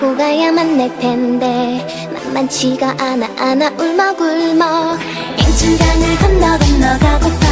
후 가야 만날 텐데 만만치가 않아 않아 울먹울먹. 인천강을 건너 건너 가고파